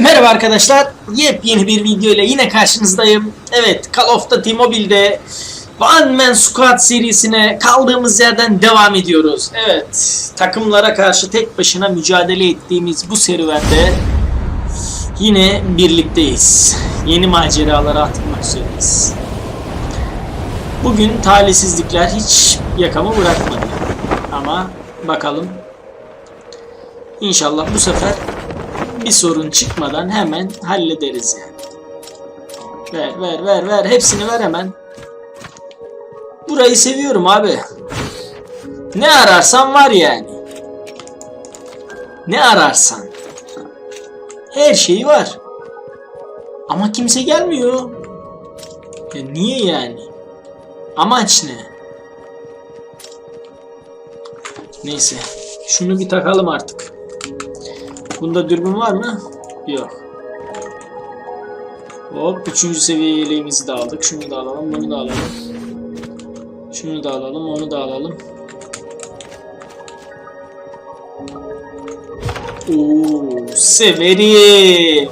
Merhaba arkadaşlar. Yepyeni bir video ile yine karşınızdayım. Evet, Call of Duty Mobile'de One Man Squad serisine kaldığımız yerden devam ediyoruz. Evet, takımlara karşı tek başına mücadele ettiğimiz bu serüvende yine birlikteyiz. Yeni maceralara atılmak üzereyiz. Bugün talihsizlikler hiç yakamı bırakmadı. Ama bakalım. İnşallah bu sefer bir sorun çıkmadan hemen hallederiz yani. Ver ver ver ver hepsini ver hemen. Burayı seviyorum abi. Ne ararsan var yani. Ne ararsan. Her şeyi var. Ama kimse gelmiyor. Ya niye yani? Amaç ne? Neyse. Şunu bir takalım artık. Bunda dürbün var mı? Yok. Hop üçüncü seviye yeleğimizi de aldık. Şunu da alalım, bunu da alalım. Şunu da alalım, onu da alalım. Oo, severim.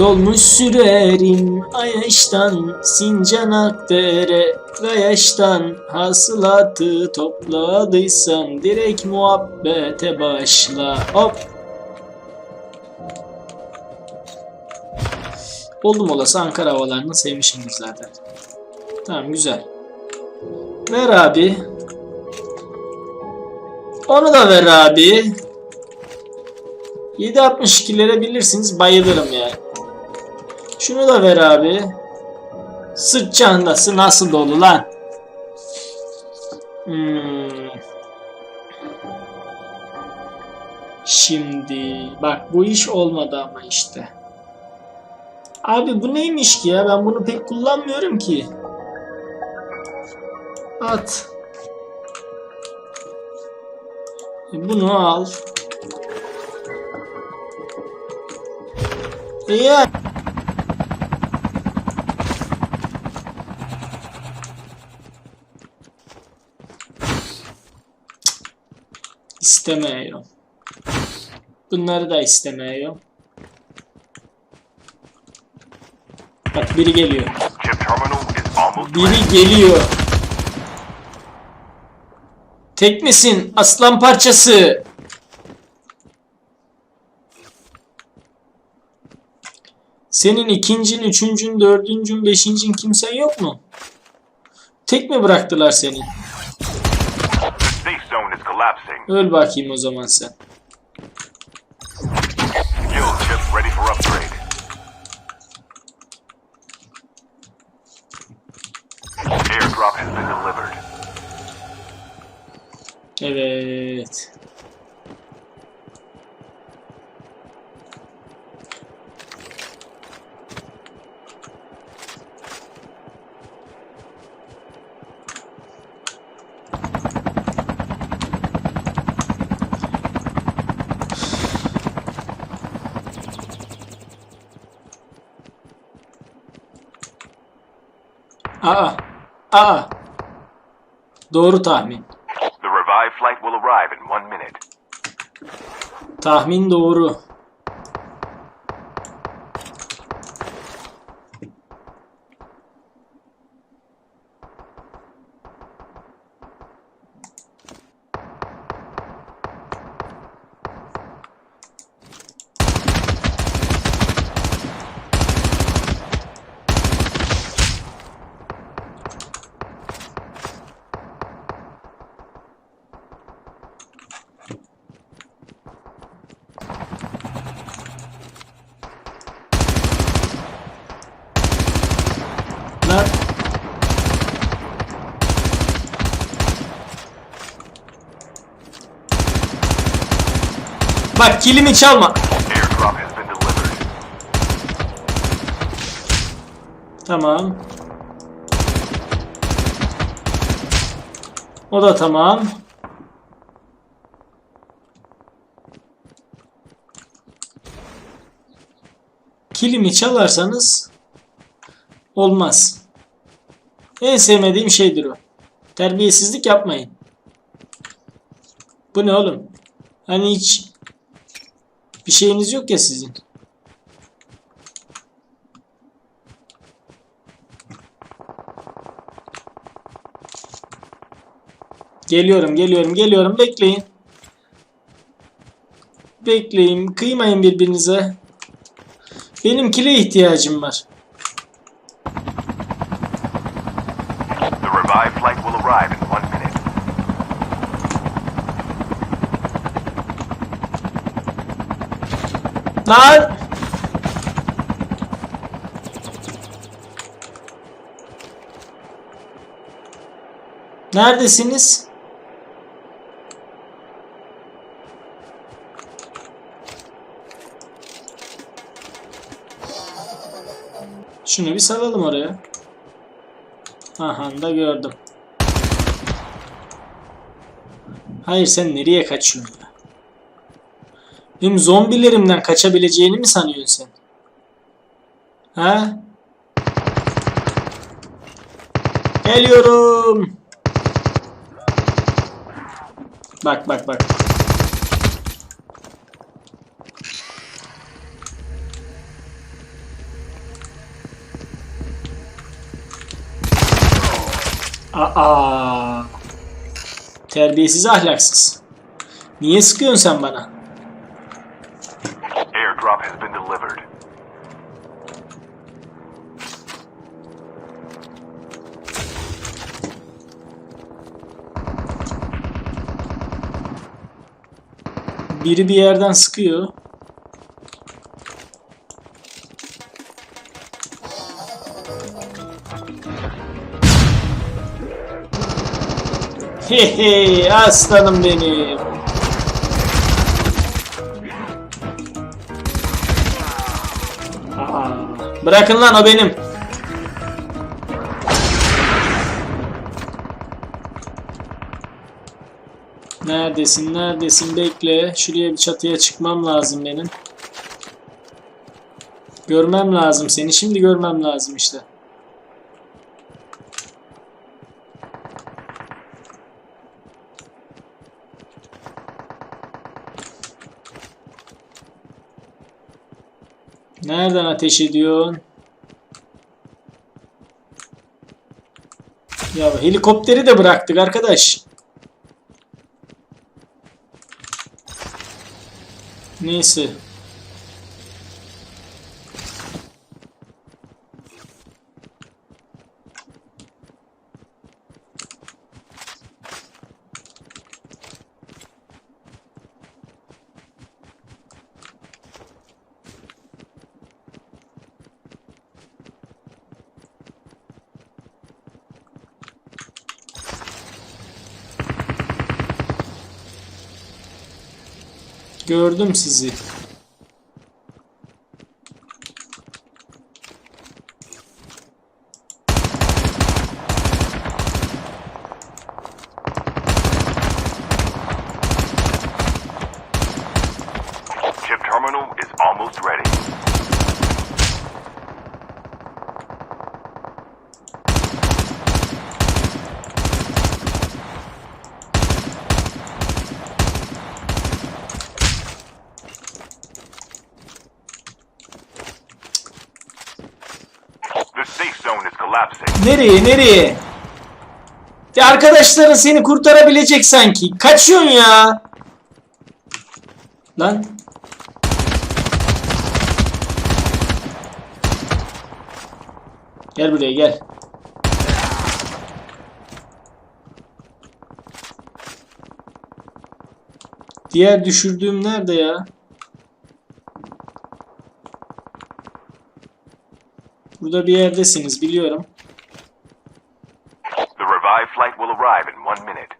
Dolmuş sürerim Ayaş'tan Sincan Akdere Gayaş'tan hasılatı topladıysan direkt muhabbete başla hop Oldum olası Ankara havalarını sevmişimdir zaten. Tamam güzel. Ver abi. Onu da ver abi. 7.62'lere bilirsiniz bayılırım yani. Şunu da ver abi. Sırt çantası nasıl dolu lan? Hmm. Şimdi bak bu iş olmadı ama işte. Abi bu neymiş ki ya? Ben bunu pek kullanmıyorum ki. At. Bunu al. E İstemiyorum. Bunları da istemiyorum. Bak biri geliyor. Biri geliyor. Tek misin aslan parçası? Senin ikincin, üçüncün, dördüncün, beşincin kimsen yok mu? Tek mi bıraktılar seni? Zone is collapsing. Öl bakayım o zaman sen. Skill chip ready for upgrade. Airdrop has been delivered. Evet. Aa, aa. Doğru tahmin. The revived flight will arrive in one minute. Tahmin doğru. Lan. Bak kilimi çalma. Tamam. O da tamam. Kilimi çalarsanız olmaz. En sevmediğim şeydir o. Terbiyesizlik yapmayın. Bu ne oğlum? Hani hiç bir şeyiniz yok ya sizin. Geliyorum, geliyorum, geliyorum. Bekleyin. Bekleyin. Kıymayın birbirinize. Benim kile ihtiyacım var. The revived flight will arrive in one minute. Lan! Neredesiniz? Şunu bir salalım oraya. Aha da gördüm. Hayır sen nereye kaçıyorsun? Benim zombilerimden kaçabileceğini mi sanıyorsun sen? Ha? Geliyorum. Bak bak bak. Aa. Terbiyesiz ahlaksız. Niye sıkıyorsun sen bana? Biri bir yerden sıkıyor. Hehe aslanım benim. Aa, bırakın lan o benim. Neredesin? Neredesin? Bekle. Şuraya bir çatıya çıkmam lazım benim. Görmem lazım seni. Şimdi görmem lazım işte. Nereden ateş ediyorsun? Ya helikopteri de bıraktık arkadaş. Neyse. Gördüm sizi. Nereye nereye? Ya arkadaşların seni kurtarabilecek sanki. Kaçıyorsun ya. Lan. Gel buraya gel. Diğer düşürdüğüm nerede ya? Burada bir yerdesiniz biliyorum. Arrive in one minute.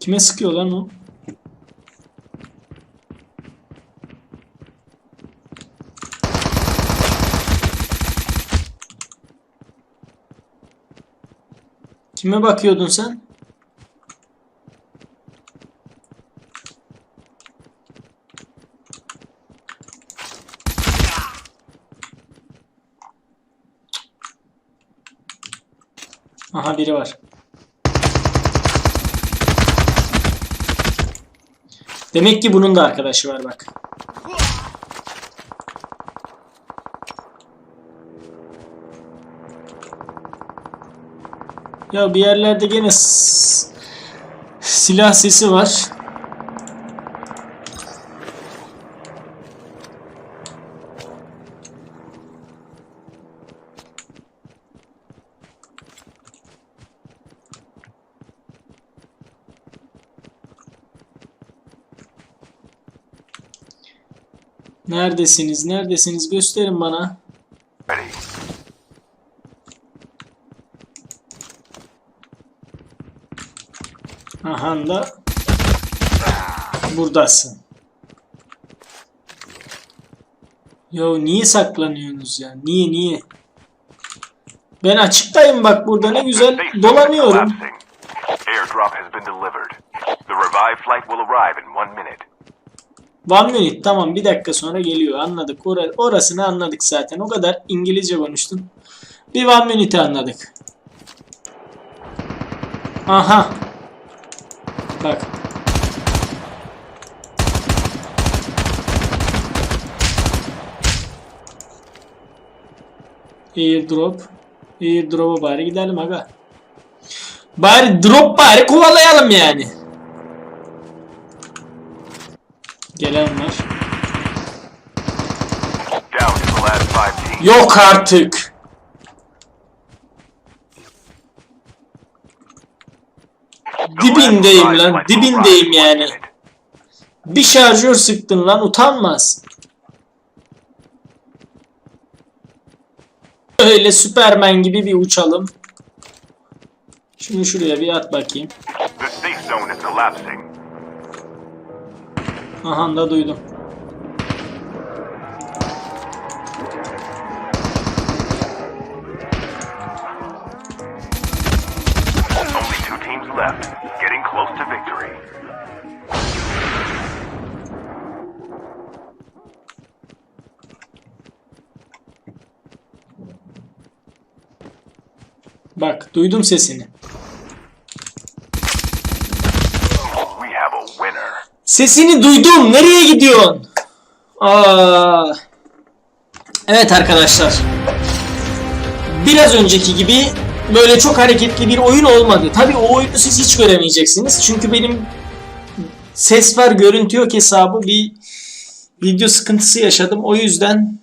Kime sıkıyor lan o? Kime bakıyordun sen? Aha biri var. Demek ki bunun da arkadaşı var bak. Ya bir yerlerde gene silah sesi var. Neredesiniz? Neredesiniz? Gösterin bana. Aha da buradasın. Yo niye saklanıyorsunuz ya? Niye niye? Ben açıktayım bak burada ne güzel dolanıyorum. one minute. Tamam bir dakika sonra geliyor anladık. Ora- orasını anladık zaten. O kadar İngilizce konuştun. Bir one minute anladık. Aha. Bak. Airdrop. Airdrop'a bari gidelim aga. Bari drop bari kovalayalım yani. Gelen var. Yok artık. The last Dibindeyim lan. Dibindeyim yani. Bir şarjör sıktın lan utanmaz. Öyle Superman gibi bir uçalım. Şunu şuraya bir at bakayım. Aha da duydum. Left. Bak duydum sesini. Sesini duydum. Nereye gidiyorsun? Aa. Evet arkadaşlar. Biraz önceki gibi böyle çok hareketli bir oyun olmadı. Tabi o oyunu siz hiç göremeyeceksiniz. Çünkü benim ses var görüntü yok hesabı bir video sıkıntısı yaşadım. O yüzden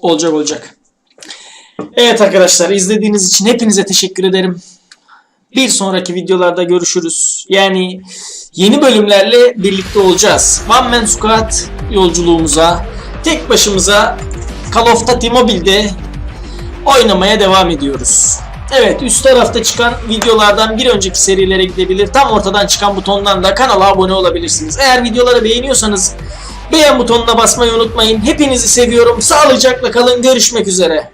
olacak olacak. Evet arkadaşlar izlediğiniz için hepinize teşekkür ederim. Bir sonraki videolarda görüşürüz. Yani yeni bölümlerle birlikte olacağız. One Man Squad yolculuğumuza tek başımıza Call of Duty Mobile'de oynamaya devam ediyoruz. Evet üst tarafta çıkan videolardan bir önceki serilere gidebilir. Tam ortadan çıkan butondan da kanala abone olabilirsiniz. Eğer videoları beğeniyorsanız beğen butonuna basmayı unutmayın. Hepinizi seviyorum. Sağlıcakla kalın. Görüşmek üzere.